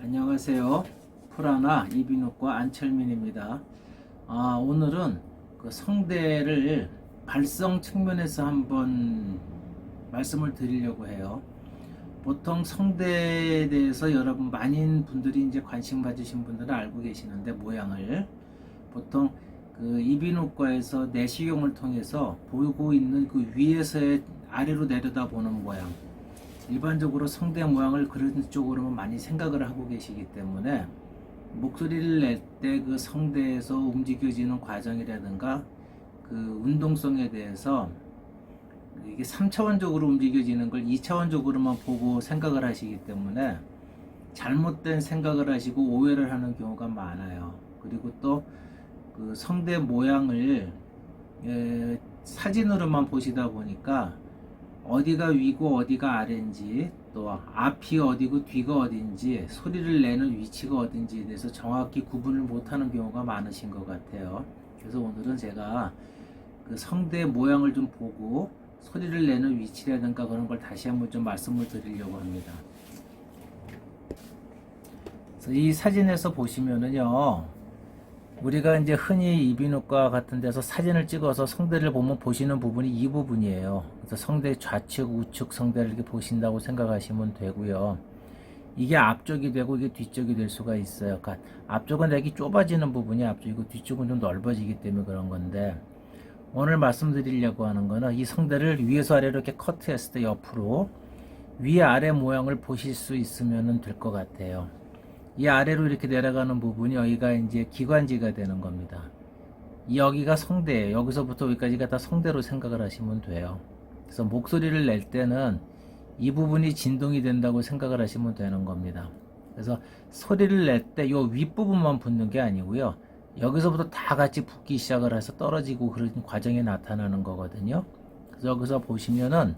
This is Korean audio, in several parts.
안녕하세요. 프라나 이비인후과 안철민입니다. 아, 오늘은 그 성대를 발성 측면에서 한번 말씀을 드리려고 해요. 보통 성대에 대해서 여러분 많은 분들이 이제 관심 가지신 분들은 알고 계시는데 모양을 보통 그 이비인후과에서 내시경을 통해서 보고 있는 그 위에서의 아래로 내려다 보는 모양 일반적으로 성대 모양을 그런 쪽으로만 많이 생각을 하고 계시기 때문에 목소리를 낼 때 그 성대에서 움직여지는 과정이라든가 그 운동성에 대해서 이게 3차원적으로 움직여지는 걸 2차원적으로만 보고 생각을 하시기 때문에 잘못된 생각을 하시고 오해를 하는 경우가 많아요. 그리고 또 그 성대 모양을 에, 사진으로만 보시다 보니까 어디가 위고 어디가 아래인지 또 앞이 어디고 뒤가 어딘지 소리를 내는 위치가 어딘지에 대해서 정확히 구분을 못하는 경우가 많으신 것 같아요. 그래서 오늘은 제가 그 성대 모양을 좀 보고 소리를 내는 위치라든가 그런 걸 다시 한번 좀 말씀을 드리려고 합니다. 이 사진에서 보시면은요, 우리가 이제 흔히 이비인후과 같은 데서 사진을 찍어서 성대를 보면 보시는 부분이 이 부분이에요. 그래서 성대 좌측, 우측 성대를 이렇게 보신다고 생각하시면 되고요. 이게 앞쪽이 되고 이게 뒤쪽이 될 수가 있어요. 그러니까 앞쪽은 되게 좁아지는 부분이 앞쪽이고 뒤쪽은 좀 넓어지기 때문에 그런 건데 오늘 말씀드리려고 하는 거는 이 성대를 위에서 아래로 이렇게 커트했을 때 옆으로 위 아래 모양을 보실 수 있으면 될 것 같아요. 이 아래로 이렇게 내려가는 부분이 여기가 이제 기관지가 되는 겁니다. 여기가 성대예요. 여기서부터 여기까지가 다 성대로 생각을 하시면 돼요. 그래서 목소리를 낼 때는 이 부분이 진동이 된다고 생각을 하시면 되는 겁니다. 그래서 소리를 낼때요 윗부분만 붙는 게 아니고요. 여기서부터 다 같이 붙기 시작을 해서 떨어지고 그런 과정이 나타나는 거거든요. 그래서 여기서 보시면은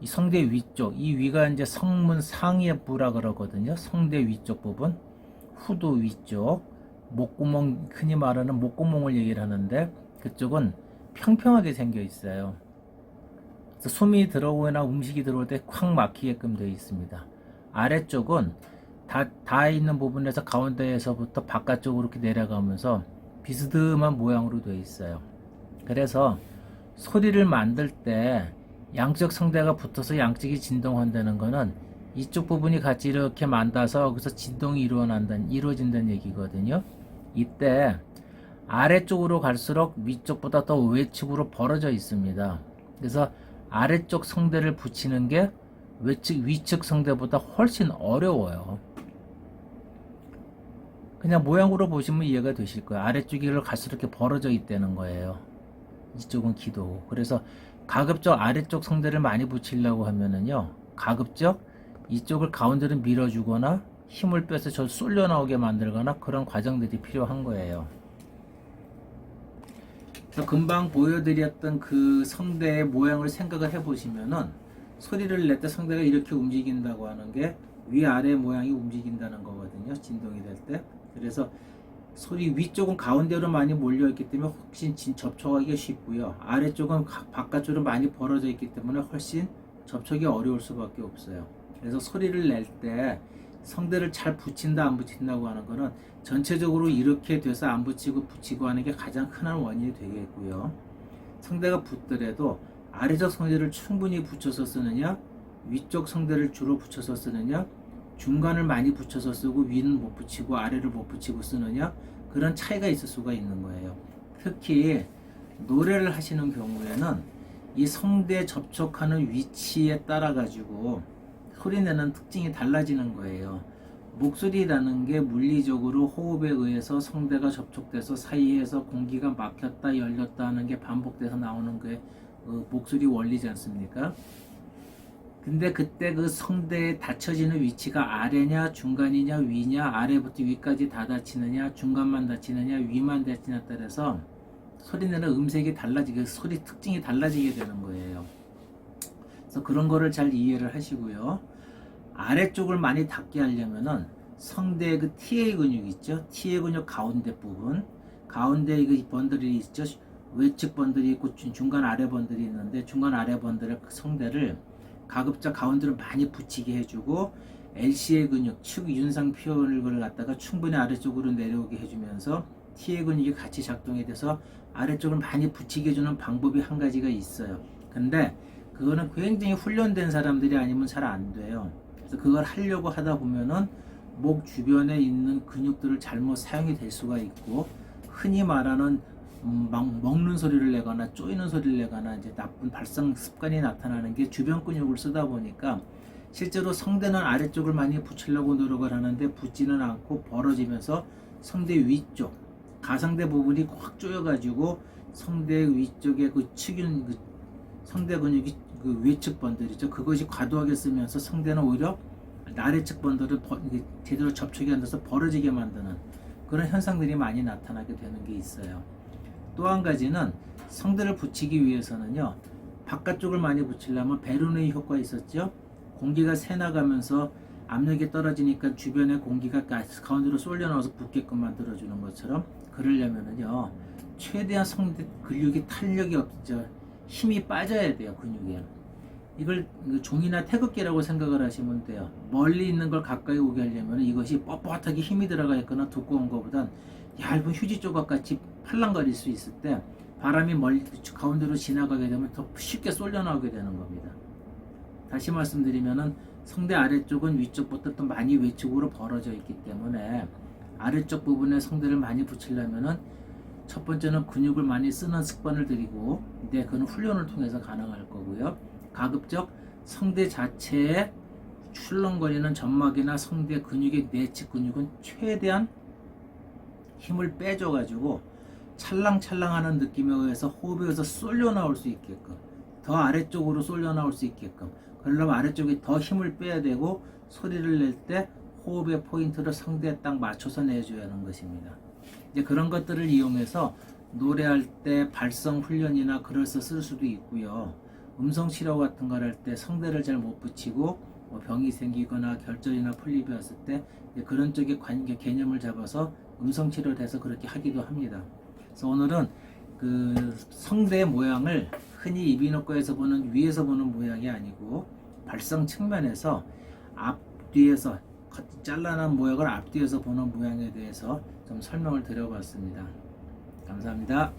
이 성대 위쪽, 이 위가 이제 성문 상위에 부라 그러거든요. 성대 위쪽 부분, 후두 위쪽, 목구멍, 흔히 말하는 목구멍을 얘기를 하는데 그쪽은 평평하게 생겨 있어요. 숨이 들어오거나 음식이 들어올 때 콱 막히게끔 되어 있습니다. 아래쪽은 다, 다 있는 부분에서 가운데에서부터 바깥쪽으로 이렇게 내려가면서 비스듬한 모양으로 되어 있어요. 그래서 소리를 만들 때 양쪽 성대가 붙어서 양쪽이 진동한다는 거는 이쪽 부분이 같이 이렇게 만나서 여기서 진동이 일어난다는, 이루어진다는 얘기거든요. 이때 아래쪽으로 갈수록 위쪽보다 더 외측으로 벌어져 있습니다. 그래서 아래쪽 성대를 붙이는 게 외측, 위측 성대보다 훨씬 어려워요. 그냥 모양으로 보시면 이해가 되실 거예요. 아래쪽이 갈수록 이렇게 벌어져 있다는 거예요. 이쪽은 기도. 그래서 가급적 아래쪽 성대를 많이 붙이려고 하면은요, 가급적 이쪽을 가운데로 밀어주거나 힘을 빼서 저 쏠려 나오게 만들거나 그런 과정들이 필요한 거예요. 금방 보여드렸던 그 성대의 모양을 생각을 해보시면은 소리를 낼 때 성대가 이렇게 움직인다고 하는 게 위아래 모양이 움직인다는 거거든요. 진동이 될 때. 그래서 소리 위쪽은 가운데로 많이 몰려있기 때문에 훨씬 진 접촉하기가 쉽고요. 아래쪽은 가- 바깥쪽으로 많이 벌어져 있기 때문에 훨씬 접촉이 어려울 수밖에 없어요. 그래서 소리를 낼 때 성대를 잘 붙인다 안 붙인다고 하는 거는 전체적으로 이렇게 돼서 안 붙이고 붙이고 하는 게 가장 흔한 원인이 되겠고요. 성대가 붙더라도 아래쪽 성대를 충분히 붙여서 쓰느냐 위쪽 성대를 주로 붙여서 쓰느냐 중간을 많이 붙여서 쓰고 위는 못 붙이고 아래를 못 붙이고 쓰느냐 그런 차이가 있을 수가 있는 거예요. 특히 노래를 하시는 경우에는 이 성대 접촉하는 위치에 따라 가지고 소리 내는 특징이 달라지는 거예요. 목소리라는 게 물리적으로 호흡에 의해서 성대가 접촉돼서 사이에서 공기가 막혔다 열렸다 하는 게 반복돼서 나오는 게 어, 목소리 원리지 않습니까? 근데 그때 그 성대에 닫혀지는 위치가 아래냐 중간이냐 위냐 아래부터 위까지 다 닫히느냐 중간만 닫히느냐 위만 닫히느냐에 따라서 소리 내는 음색이 달라지게 소리 특징이 달라지게 되는 거예요. 그래서 그런 거를 잘 이해를 하시고요. 아래쪽을 많이 닫게 하려면은 성대 그 TA 근육 있죠? TA 근육 가운데 부분 가운데 그 번들이 있죠? 외측 번들이 있고 중- 중간 아래 번들이 있는데 중간 아래 번들의 그 성대를 가급적 가운데로 많이 붙이게 해주고 LC의 근육, 축 윤상 표현을 갖다가 충분히 아래쪽으로 내려오게 해주면서 T의 근육이 같이 작동이 돼서 아래쪽을 많이 붙이게 해주는 방법이 한 가지가 있어요. 근데 그거는 굉장히 훈련된 사람들이 아니면 잘 안 돼요. 그래서 그걸 하려고 하다 보면은 목 주변에 있는 근육들을 잘못 사용이 될 수가 있고 흔히 말하는 음, 막 먹는 소리를 내거나 쪼이는 소리를 내거나 이제 나쁜 발성 습관이 나타나는 게 주변 근육을 쓰다 보니까 실제로 성대는 아래쪽을 많이 붙이려고 노력을 하는데 붙지는 않고 벌어지면서 성대 위쪽 가상대 부분이 확 조여가지고 성대 위쪽에 그 측윤 그 성대 근육이 그 외측 번들이죠. 그것이 과도하게 쓰면서 성대는 오히려 아래측 번들을 제대로 접촉이 안 돼서 벌어지게 만드는 그런 현상들이 많이 나타나게 되는 게 있어요. 또 한 가지는 성대를 붙이기 위해서는요 바깥쪽을 많이 붙이려면 베르누이 효과 있었죠. 공기가 새 나가면서 압력이 떨어지니까 주변에 공기가 가- 가운데로 쏠려 나와서 붙게끔 만들어주는 것처럼 그러려면은요 최대한 성대 근육이 탄력이 없죠 힘이 빠져야 돼요 근육에 이걸 그 종이나 태극기라고 생각을 하시면 돼요 멀리 있는 걸 가까이 오게 하려면 이것이 뻣뻣하게 힘이 들어가 있거나 두꺼운 것보단 얇은 휴지 조각 같이 팔랑거릴 수 있을 때 바람이 멀리 가운데로 지나가게 되면 더 쉽게 쏠려 나오게 되는 겁니다. 다시 말씀드리면은 성대 아래쪽은 위쪽보다 또 많이 외쪽으로 벌어져 있기 때문에 아래쪽 부분에 성대를 많이 붙이려면은 첫 번째는 근육을 많이 쓰는 습관을 들이고 근데 그는 훈련을 통해서 가능할 거고요. 가급적 성대 자체에 출렁거리는 점막이나 성대 근육의 내측 근육은 최대한 힘을 빼줘 가지고 찰랑찰랑하는 느낌에 의해서 호흡에 의해서 쏠려 나올 수 있게끔 더 아래쪽으로 쏠려 나올 수 있게끔 그러려면 아래쪽에 더 힘을 빼야 되고 소리를 낼 때 호흡의 포인트를 성대에 딱 맞춰서 내줘야 하는 것입니다. 이제 그런 것들을 이용해서 노래할 때 발성 훈련이나 글을 써 쓸 수도 있고요. 음성 치료 같은 걸 할 때 성대를 잘 못 붙이고 뭐 병이 생기거나 결절이나 폴립이 왔을 때 그런 쪽의 관계 개념을 잡아서 음성 치료를 해서 그렇게 하기도 합니다. 그래서 오늘은 그 성대 모양을 흔히 이비인후과에서 보는 위에서 보는 모양이 아니고 발성 측면에서 앞 뒤에서 잘라난 모양을 앞뒤에서 보는 모양에 대해서 좀 설명을 드려봤습니다. 감사합니다.